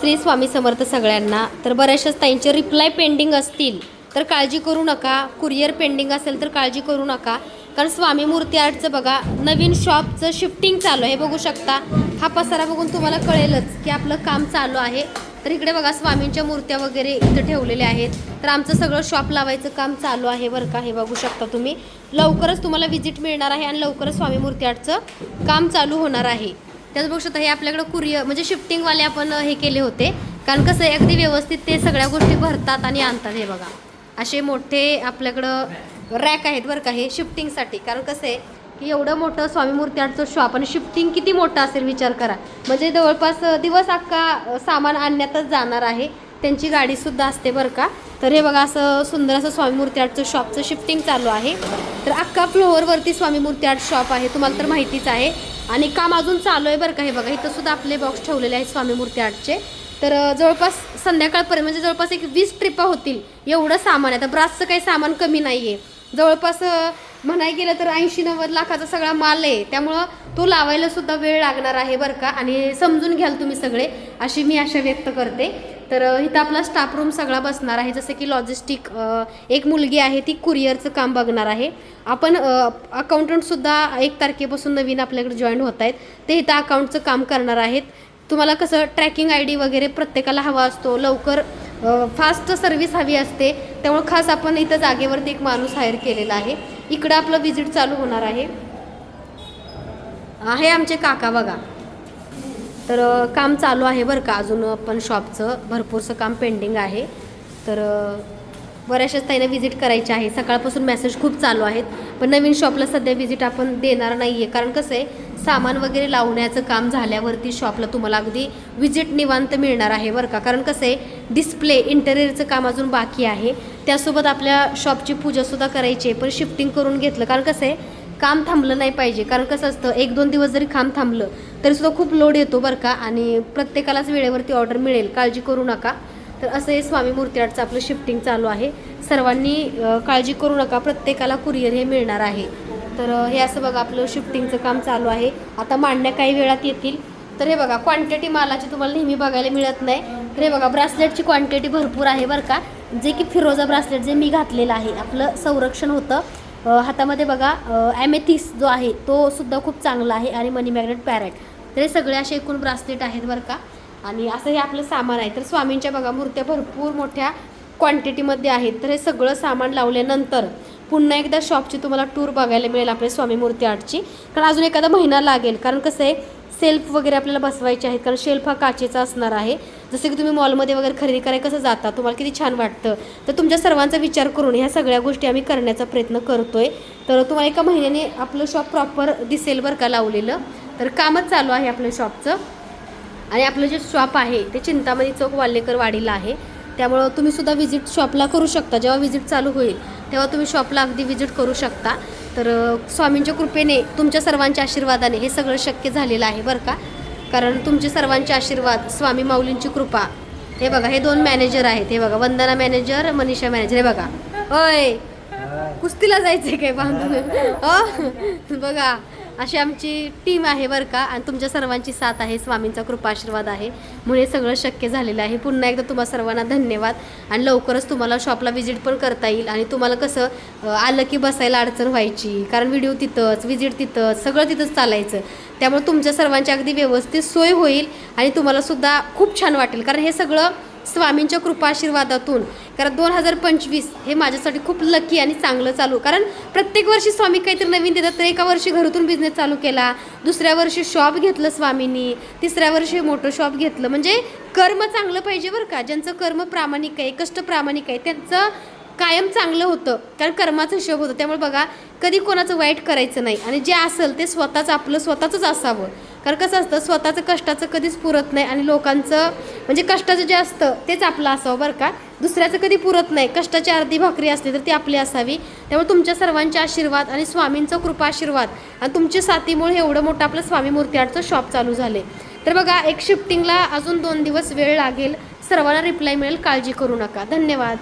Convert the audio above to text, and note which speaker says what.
Speaker 1: श्री स्वामी समर्थ सगळ्यांना. तर बऱ्याचशाच ताईंचे reply pending असतील तर काळजी करू नका. कुरिअर पेंडिंग असेल तर काळजी करू नका. कारण स्वामी मूर्ती आर्टचं बघा नवीन शॉपचं शिफ्टिंग चालू आहे. बघू शकता. हा पसारा बघून तुम्हाला कळेलच की आपलं काम चालू आहे. तर इकडे बघा स्वामींच्या मूर्त्या वगैरे इथं ठेवलेल्या आहेत. तर आमचं सगळं शॉप लावायचं काम चालू आहे बरं का हे बघू शकता तुम्ही. लवकरच तुम्हाला व्हिजिट मिळणार आहे आणि लवकरच स्वामी मूर्ती आर्टचं काम चालू होणार आहे. त्याच बघू शकता हे आपल्याकडं कुरिअर म्हणजे शिफ्टिंगवाले आपण हे केले होते. कारण कसं आहे अगदी व्यवस्थित ते सगळ्या गोष्टी भरतात आणि आणतात हे बघा. असे मोठे आपल्याकडं रॅक आहेत बरं का हे शिफ्टिंगसाठी कारण कसं आहे की एवढं मोठं स्वामी मूर्ती आर्टचं शॉप आणि शिफ्टिंग किती मोठं असेल विचार करा. म्हणजे जवळपास दिवस अख्खा सामान आणण्यातच जाणार आहे. त्यांची गाडीसुद्धा असते बरं का. तर हे बघा असं सुंदर असं स्वामी मूर्ती आर्टचं शॉपचं शिफ्टिंग चालू आहे. तर अख्खा फ्लोअरवरती स्वामी मूर्ती आर्ट शॉप आहे तुम्हाला तर माहितीच आहे. आणि काम अजून चालू आहे बरं का हे बघा. इथं सुद्धा आपले बॉक्स ठेवलेले आहेत स्वामी मूर्ती आर्टचे तर जवळपास संध्याकाळपर्यंत म्हणजे जवळपास एक वीस ट्रिपा होतील. एवढं सामान आहे. तर ब्रासचं काही सामान कमी नाही आहे जवळपास म्हणाय गेलं तर ऐंशी नव्वद लाखाचा सगळा माल आहे. त्यामुळं तो लावायला सुद्धा वेळ लागणार आहे बरं का. आणि समजून घ्याल तुम्ही सगळे. अशी मी आशा व्यक्त करते. तर इथं आपला स्टाफ रूम सगळा बसणार आहे. जसं की लॉजिस्टिक एक मुलगी आहे ती कुरिअरचं काम बघणार आहे. आपण अकाउंटंटसुद्धा एक तारखेपासून नवीन आपल्याकडे जॉईन होत आहेत. ते इथं अकाउंटचं काम करणार आहेत. तुम्हाला कसं ट्रॅकिंग आय डी वगैरे प्रत्येकाला हवा असतो. लवकर फास्ट सर्व्हिस हवी असते. त्यामुळे खास आपण इथं जागेवरती एक माणूस हायर केलेला आहे. इकडं आपलं विजिट चालू होणार आहे. आहे आमचे काका बघा. तर काम चालू आहे बरं का अजून पण शॉपचं भरपूरसं काम पेंडिंग आहे. तर बऱ्याचशाच ताईंना व्हिजिट करायची आहे. सकाळपासून मेसेज खूप चालू आहेत. पण नवीन शॉपला सध्या व्हिजिट आपण देणार नाही आहे कारण कसं आहे सामान वगैरे लावण्याचं काम झाल्यावरती शॉपला तुम्हाला अगदी व्हिजिट निवांत मिळणार आहे बरं का. कारण कसं आहे डिस्प्ले इंटेरियरचं काम अजून बाकी आहे. त्यासोबत आपल्या शॉपची पूजासुद्धा करायची आहे. पण शिफ्टिंग करून घेतलं. कारण कसं आहे काम थांबलं नाही पाहिजे. कारण कसं असतं एक दोन दिवस जरी काम थांबलं तरीसुद्धा खूप लोड येतो बरं का आणि प्रत्येकालाच वेळेवरती ऑर्डर मिळेल. काळजी करू नका. तर असं हे स्वामी मूर्तीआर्टचं आपलं शिफ्टिंग चालू आहे. सर्वांनी काळजी करू नका. प्रत्येकाला कुरिअर हे मिळणार आहे. तर हे असं बघा आपलं शिफ्टिंगचं काम चालू आहे. आता मांडण्या काही वेळात येतील. तर हे बघा क्वांटिटी मालाची तुम्हाला नेहमी बघायला मिळत नाही. तर हे बघा ब्रासलेटची क्वांटिटी भरपूर आहे बरं का. जे की फिरोजा ब्रासलेट जे मी घातलेलं आहे. आपलं संरक्षण होतं. हातामध्ये बघा ॲमेथिस जो आहे तो सुद्धा खूप चांगला आहे. आणि मनी मॅग्नेट पॅरेट तर हे सगळे असे एकूण ब्रासलेट आहेत बरं का. आणि असं हे आपलं सामान आहे. तर स्वामींच्या बघा मूर्त्या भरपूर मोठ्या क्वांटिटीमध्ये आहेत. तर हे सगळं सामान लावल्यानंतर पुन्हा एकदा शॉपची तुम्हाला टूर बघायला मिळेल आपल्या स्वामी मूर्ती आर्टची कारण अजून एखादा महिना लागेल. कारण कसं आहे सेल्फ वगैरे आपल्याला बसवायचे आहेत. कारण शेल्फ हा काचेचा असणार आहे. जसं की तुम्ही मॉलमध्ये वगैरे खरेदी करायला कसं जाता तुम्हाला किती छान वाटतं. तर तुमच्या सर्वांचा विचार करून ह्या सगळ्या गोष्टी आम्ही करण्याचा प्रयत्न करतो आहे तर तुम्हाला एका महिन्याने आपलं शॉप प्रॉपर दिसेल बरं का लावलेलं. तर कामच चालू आहे आपलं शॉपचं आणि आपलं जे शॉप आहे ते चिंतामणी चौक वाल्लेकर वाडीला आहे. त्यामुळं तुम्ही सुद्धा व्हिजिट शॉपला करू शकता. जेव्हा व्हिजिट चालू होईल तेव्हा तुम्ही शॉपला अगदी व्हिजिट करू शकता. तर स्वामींच्या कृपेने तुमच्या सर्वांच्या आशीर्वादाने हे सगळं शक्य झालेलं आहे बरं का? कारण तुमचे सर्वांचे आशीर्वाद स्वामी माऊलींची कृपा. हे बघा हे दोन मॅनेजर आहेत. हे बघा वंदना मॅनेजर मनीषा मॅनेजर हे बघा. होय कुस्तीला जायचंय काय बांधून? बघा. अशी आमची टीम आहे बरं का. आणि तुमच्या सर्वांची साथ आहे. स्वामींचा कृपा आशीर्वाद आहे. म्हणून हे सगळं शक्य झालेलं आहे. पुन्हा एकदा तुम्हा सर्वांना धन्यवाद. आणि लवकरच तुम्हाला शॉपला व्हिजिट पण करता येईल. आणि तुम्हाला कसं आलं की बसायला अडचण व्हायची. कारण व्हिडिओ तिथंच व्हिजिट तिथंच सगळं तिथंच चालायचं. त्यामुळे तुमच्या सर्वांची अगदी व्यवस्थित सोय होईल. आणि तुम्हाला सुद्धा खूप छान वाटेल. कारण हे सगळं स्वामींच्या कृपाशीर्वादातून कारण दोन हजार पंचवीस हे माझ्यासाठी खूप लकी आणि चांगलं चालू. कारण प्रत्येक वर्षी स्वामी काहीतरी नवीन देतात तर एका वर्षी घरातून बिझनेस चालू केला दुसऱ्या वर्षी शॉप घेतलं स्वामींनी तिसऱ्या वर्षी मोठं शॉप घेतलं. म्हणजे कर्म चांगलं पाहिजे बरं का. ज्यांचं कर्म प्रामाणिक आहे कष्ट प्रामाणिक आहे त्यांचं कायम चांगलं होतं. कारण कर्माचं हिशोब होतं. त्यामुळे बघा कधी कोणाचं वाईट करायचं नाही. आणि जे असेल ते स्वतःच आपलं स्वतःचंच असावं. कारण कसं असतं स्वतःचं कष्टाचं कधीच पुरत नाही आणि लोकांचं म्हणजे कष्टाचं जे असतं तेच आपलं असावं बरं का. दुसऱ्याचं कधी पुरत नाही. कष्टाची अर्धी भाकरी असली तर ती आपली असावी. त्यामुळे तुमच्या सर्वांचे आशीर्वाद आणि स्वामींचा कृपा आशीर्वाद आणि तुमच्या साथीमुळे एवढं मोठं आपलं स्वामी मूर्ती आर्टचं शॉप चालू झाले. तर बघा एक शिफ्टिंगला अजून दोन दिवस वेळ लागेल. सर्वांना रिप्लाय मिळेल काळजी करू नका. धन्यवाद.